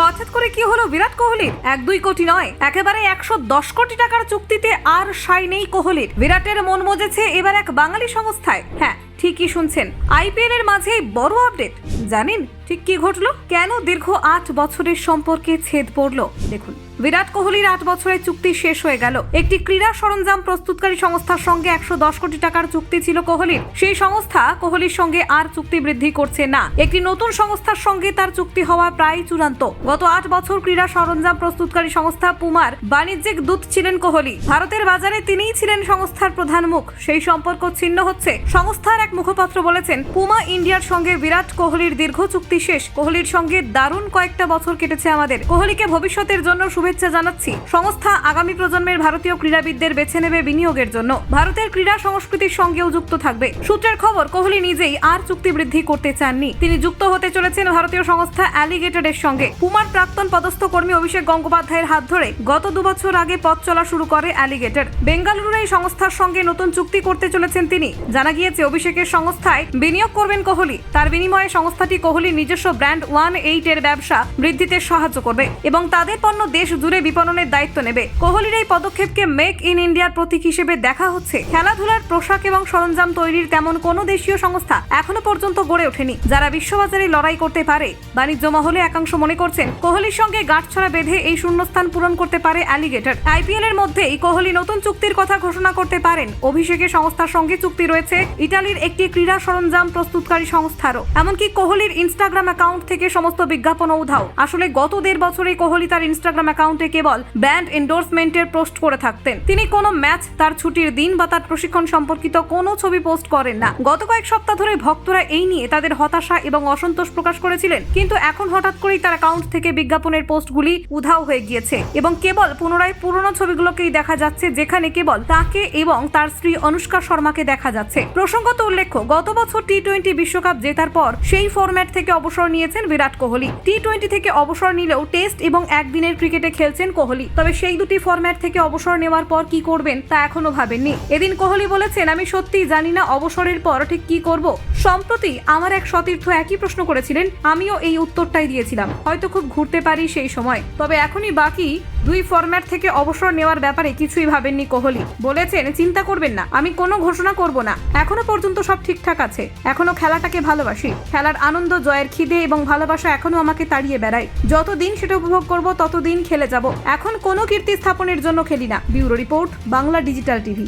হঠাৎ করে কি হলো বিরাট কোহলির? এক, দুই কোটি নয়, একেবারে একশো দশ কোটি টাকার চুক্তিতে আর সাই নেই কোহলির। বিরাটের মন মজেছে এবার এক বাঙালি সংস্থায়। হ্যাঁ ঠিকই শুনছেন। আইপিএল এর মাঝে বড় আপডেট। জানেন ঠিক কি ঘটলো? কেন দীর্ঘ আট বছরের সম্পর্কে ছেদ পড়ল? দেখুন। বিরাট কোহলির আট বছরের চুক্তি শেষ হয়ে গেল। একটি ক্রীড়া সরঞ্জাম প্রস্তুতকারী সংস্থার সঙ্গে একশো দশ কোটি টাকার চুক্তি ছিল কোহলির। সেই সংস্থা কোহলির সঙ্গে আর চুক্তি বৃদ্ধি করছে না। একটি নতুন সংস্থার সঙ্গে তার চুক্তি হওয়া প্রায় চূড়ান্ত। গত আট বছর ক্রীড়া সরঞ্জাম প্রস্তুতকারী সংস্থা পুমার বাণিজ্যিক দূত ছিলেন কোহলি। ভারতের বাজারে তিনিই ছিলেন সংস্থার প্রধান মুখ। সেই সম্পর্ক ছিন্ন হচ্ছে। সংস্থার এক মুখপাত্র বলেছেন, পুমা ইন্ডিয়ার সঙ্গে বিরাট কোহলির দীর্ঘ চুক্তি শেষ। কোহলির সঙ্গে দারুণ কয়েকটা বছর কেটেছে আমাদের। কোহলিকে ভবিষ্যতের জন্য শুভেচ্ছা জানাচ্ছি। সংস্থা আগামী প্রজন্মের ভারতীয় ক্রীড়াবিদদের বেছে নেবে বিনিয়োগের জন্য। ভারতের ক্রীড়া সংস্কৃতির সঙ্গেও যুক্ত থাকবে। সূত্রের খবর, কোহলি নিজেই আর চুক্তি বৃদ্ধি করতে চাননি। তিনি যুক্ত হতে চলেছেন ভারতীয় সংস্থা অ্যালিগেটরের সঙ্গে। পুমার প্রাক্তন পদস্থ কর্মী অভিষেক গঙ্গোপাধ্যায়ের হাত ধরে গত দুবছর আগে পথ চলা শুরু করে অ্যালিগেটর বেঙ্গালুরুর এই সংস্থার সঙ্গে নতুন চুক্তি করতে চলেছেন তিনি। জানা গিয়েছে, অভিষেকের সংস্থায় বিনিয়োগ করবেন কোহলি। তার বিনিময়ে সংস্থাটি কোহলির নিজস্ব ব্র্যান্ড ওয়ান এইট এর ব্যবসা বৃদ্ধিতে সাহায্য করবে এবং তাদের পণ্য দেশ জুড়ে বিপণনের দায়িত্ব নেবে। কোহলির এই পদক্ষেপকে মেক ইন ইন্ডিয়ার প্রতীক হিসেবে দেখা হচ্ছে। খেলাধুলার পোশাক এবং সরঞ্জাম তৈরির তেমন কোনো দেশীয় সংস্থা এখনও পর্যন্ত গড়ে ওঠেনি, যারা বিশ্ববাজারে লড়াই করতে পারে। বাণিজ্য মহলে একাংশ মনে করছেন, কোহলির সঙ্গে গাঁটছড়া বেঁধে এই শূন্যস্থান পূরণ করতে পারে অ্যালিগেটর। আইপিএল এর মধ্যেই কোহলি নতুন চুক্তির কথা ঘোষণা করতে পারেন। অভিষেকের সংস্থার সঙ্গে চুক্তি রয়েছে ইটালির একটি ক্রীড়া সরঞ্জাম প্রস্তুতকারী সংস্থারও। এমনকি কোহলির ইনস্টাগ্রাম অ্যাকাউন্ট থেকে সমস্ত বিজ্ঞাপন উধাও। আসলে গত দেড় বছরে কোহলি তার ইনস্টাগ্রাম অ্যাকাউন্টে কেবল ব্যান্ড এন্ডোর্সমেন্টের পোস্ট করে থাকতেন। তিনি কোনো ম্যাচ, তার ছুটির দিন বা তার প্রশিক্ষণ সম্পর্কিত কোনো ছবি পোস্ট করেন না। গত কয়েক সপ্তাহ ধরে ভক্তরা এই নিয়ে তাদের হতাশা এবং অসন্তোষ প্রকাশ করেছিলেন। কিন্তু এখন হঠাৎ করেই তার অ্যাকাউন্ট থেকে বিজ্ঞাপনের পোস্টগুলি উধাও হয়ে গিয়েছে এবং কেবল পুনরায় পুরনো ছবিগুলোকেই দেখা যাচ্ছে, যেখানে কেবল তাকে এবং তার স্ত্রী অনুষ্কা শর্মাকে দেখা যাচ্ছে। প্রসঙ্গত উল্লেখ্য, গত বছর টি টোয়েন্টি বিশ্বকাপ জেতার পর সেই ফরম্যাট থেকে অবসর নিয়েছেন বিরাট কোহলি। টি টোয়েন্টি থেকে অবসর নিলেও টেস্ট এবং একদিনের ক্রিকেটে খেলছেন কোহলি। তবে সেই দুটি ফরম্যাট থেকে অবসর নেওয়ার পর কি করবেন তা এখনও ভাবেননি। এদিন কোহলি বলেছেন, আমি সত্যিই জানি না অবসরের পর ঠিক কি করব। সম্প্রতি আমার এক সতীর্থ একই প্রশ্ন করেছিলেন, আমিও এই উত্তরটাই দিয়েছিলাম। হয়তো খুব ঘুরতে পারি সেই সময়। তবে এখনই বাকি দুই ফরম্যাট থেকে অবসর নেওয়ার ব্যাপারে কিছুই ভাবেননি কোহলি। বলেছেন, চিন্তা করবেন না, আমি কোনো ঘোষণা করব না। এখনও পর্যন্ত সব ঠিকঠাক আছে। এখনও খেলাটাকে ভালোবাসি। খেলার আনন্দ, জয়ের খিদে এবং ভালোবাসা এখনও আমাকে তাড়িয়ে বেড়ায়। যতদিন সেটা উপভোগ করব ততদিন খেলে যাব। এখন কোনো কীর্তি স্থাপনের জন্য খেলি না। Bureau report, Bangla digital TV.